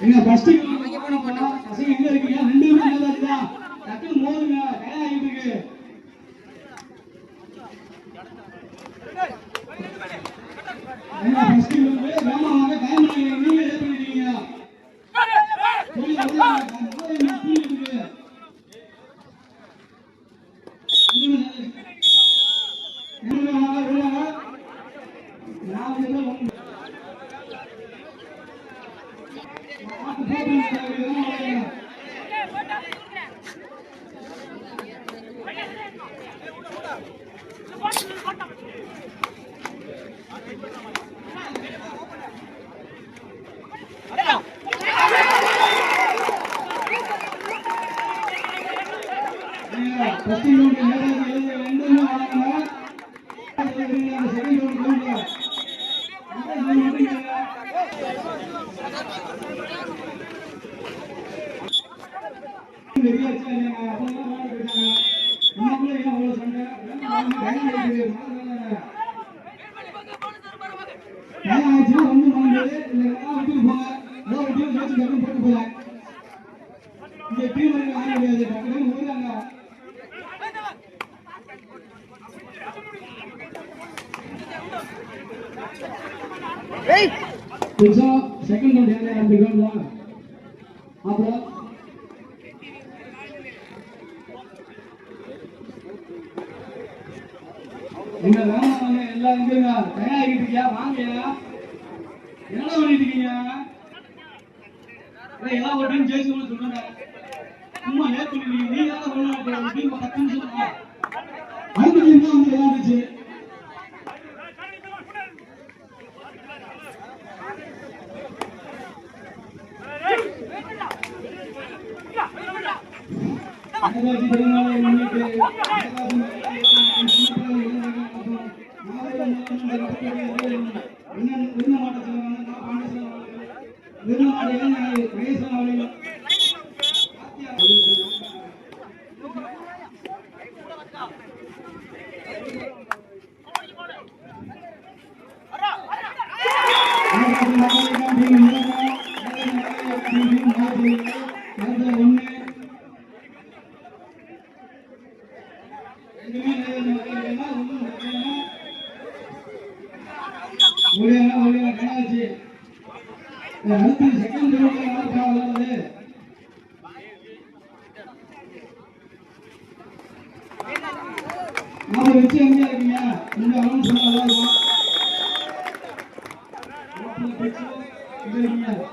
என்ன ஃபர்ஸ்ட் பசங்க எங்க இருக்கீங்க? ரெண்டு பேரும் நல்லா இருக்குதா டக்குனு மோதுங்க டயம் ஆகிட்டு இருக்கு எங்க ஃபர்ஸ்ட் வந்து வேமா வாங்க டைம் ஆகி நீங்க லேட் பண்ணிட்டீங்க போய் உள்ள வாங்க. போய் என்ன தூங்கி இருக்கு உள்ள வாங்க உள்ள வாங்க நான் வந்து உங்க போங்க புதுசா செகண்ட் ரவுண்ட் யார் யார் அப்படி வாங்க அப்புறம் எங்க வேலை எல்லாம் எங்க தயாரிக்கிட்டு இருக்கியா வாங்க என்ன பண்ணிட்டு இருக்கீங்க எல்லா ஒரு டீம் ஜெயிச்சு சொல்லுங்க சும்மா லேட் பண்ணிருக்கீங்க நீங்க தான் சொல்லணும் டீம் பத்து நிமிஷம் டீம் தான் வந்து பெருமாளை முன்னிட்டு ஒன்று ஒளியா ஒளியா கணாச்சு அடுத்து செகண்ட் ரவுண்ட்ல யார் விளையாடுறது வச்சு எங்க இருக்கீங்க இந்த அரௌண்ட் சொன்னா இருக்கும் இருக்கீங்க